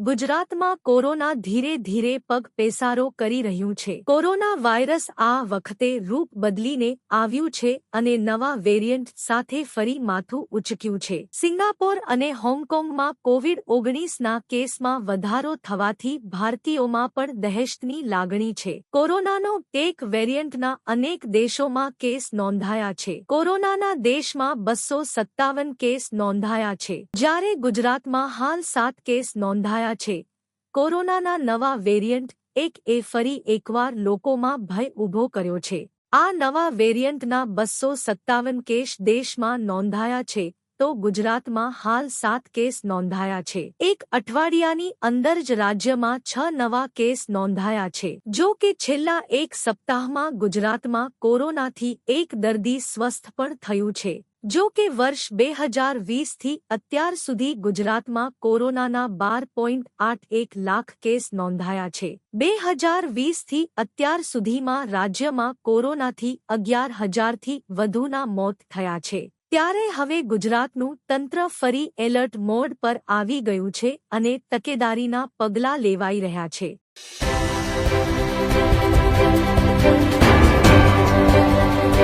ગુજરાતમાં કોરોના ધીરે ધીરે પગ પેસારો કરી રહ્યું છે. કોરોના વાયરસ આ વખતે રૂપ બદલીને આવ્યું છે અને નવા વેરિયન્ટ સાથે ફરી માથું ઉચક્યું છે. સિંગાપોર અને હોંગકોંગમાં કોવિડ ઓગણીસના કેસમાં વધારો થવાથી ભારતીયોમાં પણ દહેશતની લાગણી છે. કોરોનાનો એક વેરિયન્ટના અનેક દેશોમાં કેસ નોંધાયા છે. કોરોનાના દેશમાં બસો સત્તાવન કેસ નોંધાયા છે. જ્યારે ગુજરાતમાં હાલ સાત કેસ નોંધાયા છે. કોરોનાના નવા વેરિયન્ટ એક એ ફરી એકવાર લોકોમાં ભય ઊભો કર્યો છે. આ નવા વેરિયન્ટના બસો સત્તાવન કેસ દેશમાં નોંધાયા છે, તો ગુજરાતમાં હાલ સાત કેસ નોંધાયા છે. એક અઠવાડિયાની અંદર જ રાજ્યમાં છ નવા કેસ નોંધાયા છે. જો કે છેલ્લા એક સપ્તાહમાં ગુજરાતમાં કોરોનાથી એક દર્દી સ્વસ્થ પણ થયું છે. જો કે વર્ષ બે હજાર વીસથી અત્યાર સુધી ગુજરાતમાં કોરોનાના બાર પોઈન્ટ આઠ એક લાખ કેસ નોંધાયા છે. બે હજાર વીસથી અત્યાર સુધીમાં રાજ્યમાં કોરોનાથી અગિયાર હજારથી વધુના મોત થયા છે. ત્યારે હવે ગુજરાતનું તંત્ર ફરી એલર્ટ મોડ પર આવી ગયું છે અને તકેદારીના પગલાં લેવાઈ રહ્યા છે.